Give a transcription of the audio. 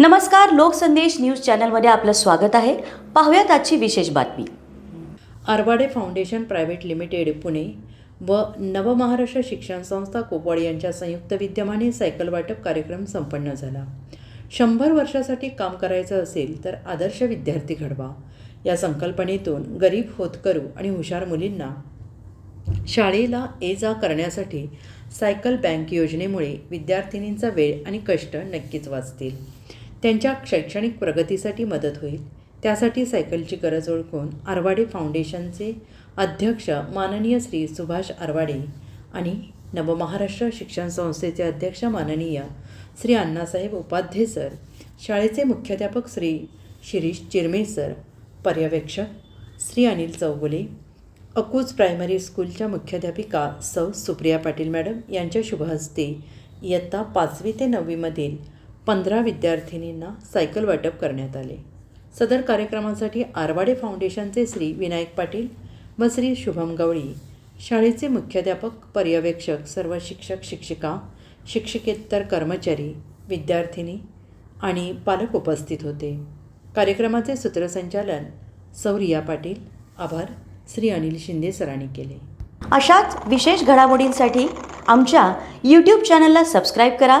नमस्कार लोकसंदेश न्यूज चॅनलमध्ये आपलं स्वागत आहे. पाहूयात आजची विशेष बातमी. Arwade foundation private limited Pune व नवमहाराष्ट्र शिक्षण संस्था कोपवाड यांच्या संयुक्त विद्यमाने सायकल वाटप कार्यक्रम संपन्न झाला. शंभर वर्षासाठी काम करायचं असेल तर आदर्श विद्यार्थी घडवा. या संकल्पनेतून गरीब होतकरू आणि हुशार मुलींना शाळेला ये जा करण्यासाठी सायकल बँक योजनेमुळे विद्यार्थिनींचा वेळ आणि कष्ट नक्कीच वाचतील. त्यांच्या शैक्षणिक प्रगतीसाठी मदत होईल. त्यासाठी सायकलची गरज ओळखून आरवाडे फाउंडेशनचे अध्यक्ष माननीय श्री सुभाष आरवाडे आणि नवमहाराष्ट्र शिक्षण संस्थेचे अध्यक्ष माननीय श्री अण्णासाहेब उपाध्ये सर शाळेचे मुख्याध्यापक श्री शिरीष चिरमे सर पर्यवेक्षक श्री अनिल चौगुले अकूज प्रायमरी स्कूलच्या मुख्याध्यापिका सौ सुप्रिया पाटील मॅडम यांच्या शुभहस्ते इयत्ता पाचवी ते नववीमधील पंधरा विद्यार्थिनींना सायकल वाटप करण्यात आले. सदर कार्यक्रमासाठी आरवाडे फाउंडेशनचे श्री विनायक पाटील व श्री शुभम गवळी शाळेचे मुख्याध्यापक पर्यवेक्षक सर्व शिक्षक शिक्षिका शिक्षकेतर कर्मचारी विद्यार्थिनी आणि पालक उपस्थित होते. कार्यक्रमाचे सूत्रसंचालन सौरिया पाटील आभार श्री अनिल शिंदे सरांनी केले. अशाच विशेष घडामोडींसाठी आमच्या यूट्यूब चॅनलला सबस्क्राईब करा.